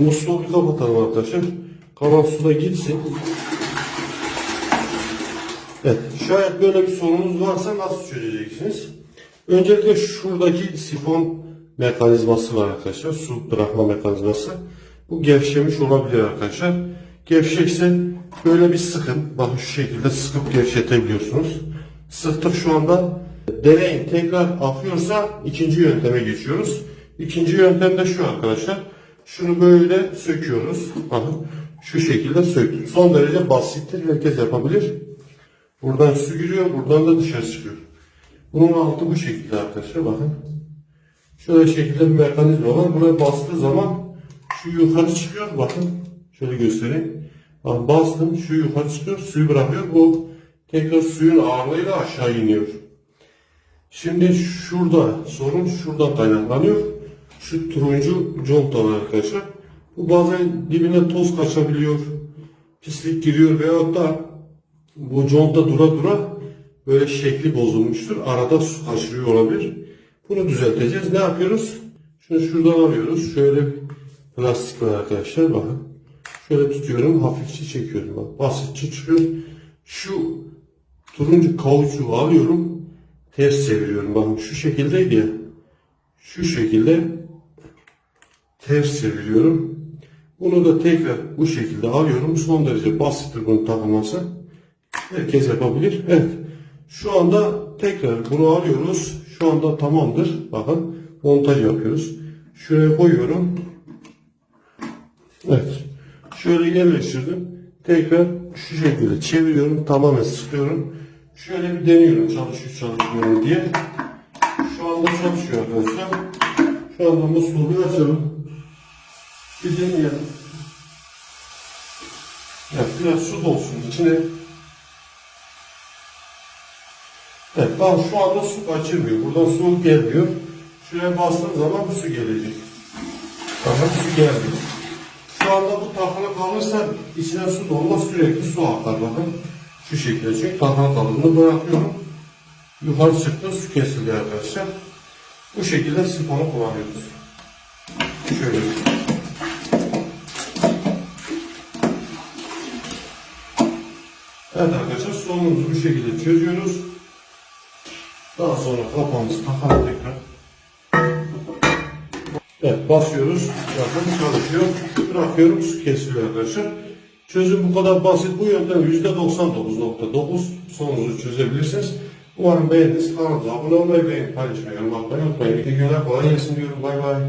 Musluğu bir kapatalım arkadaşlar. Kalan su da gitsin. Evet, şayet böyle bir sorunuz varsa nasıl çözeceksiniz? Öncelikle şuradaki sifon mekanizması var arkadaşlar. Su bırakma mekanizması. Bu gevşemiş olabilir arkadaşlar. Gevşekse böyle bir sıkın. Bakın şu şekilde sıkıp gevşetebiliyorsunuz. Sıktık şu anda. Deneyin. Tekrar akıyorsa ikinci yönteme geçiyoruz. İkinci yöntem de şu arkadaşlar. Şunu böyle söküyoruz. Bakın şu şekilde söktük. Son derece basittir. Herkes yapabilir. Buradan su giriyor, buradan da dışarı çıkıyor. Bunun altı bu şekilde arkadaşlar bakın. Şöyle şekilde bir mekanizma var. Buraya bastığı zaman şu yukarı çıkıyor. Bakın şöyle göstereyim. Bak bastım şu yukarı çıkıyor, suyu bırakıyor. Bu tekrar suyun ağırlığıyla aşağı iniyor. Şimdi şurada sorun şuradan kaynaklanıyor. Şu turuncu conta var arkadaşlar. Bu bazen dibine toz kaçabiliyor. Pislik giriyor veyahut da bu conta dura dura böyle şekli bozulmuştur. Arada su kaçırıyor olabilir. Bunu düzelteceğiz. Ne yapıyoruz? Şunu şuradan alıyoruz. Şöyle plastik var arkadaşlar. Bakın. Şöyle tutuyorum. Hafifçe çekiyorum. Bak. Basitçe çıkıyor. Şu turuncu kauçuğu alıyorum. Ters çeviriyorum. Bakın şu şekildeydi ya. Şu şekilde ters çeviriyorum. Bunu da tekrar bu şekilde alıyorum. Son derece basittir bunun takılması. Herkes yapabilir. Evet. Şu anda tekrar bunu alıyoruz. Şu anda tamamdır. Bakın montaj yapıyoruz. Şuraya koyuyorum. Evet. Şöyle yerleştirdim. Tekrar şu şekilde çeviriyorum. Tamamen sıkıyorum. Şöyle bir deniyorum çalışıyor çalışmıyor diye. Şu anda çalışıyor arkadaşlar. Şu anda musluğu açalım. Bir deneyelim. Evet, biraz su dolsun içine. Evet, bak şu anda su kaçırmıyor. Buradan su gelmiyor. Şuraya bastığım zaman su gelecek. Bakın su geldi. Şu anda bu takılı kalırsa içine su dolmaz sürekli su akar bakın. Şu şekilde çünkü takılı kalırdığını bırakıyorum. Yukarı çıktı su kesildi arkadaşlar. Bu şekilde sifonu kullanıyoruz. Şöyle. Evet arkadaşlar sonumuzu bu şekilde çözüyoruz. Daha sonra kapağımızı takalım tekrar. Evet basıyoruz. Bakın çalışıyor. Bırakıyorum su kesiliyor arkadaşlar. Çözüm bu kadar basit. Bu yöntem %99.9 sorunuzu çözebilirsiniz. Umarım beğendiniz. Kanalımıza abone olmayı, beğenip paylaşmayı, unutmayın. İyi günler, kolay gelsin diyorum. Bay bay.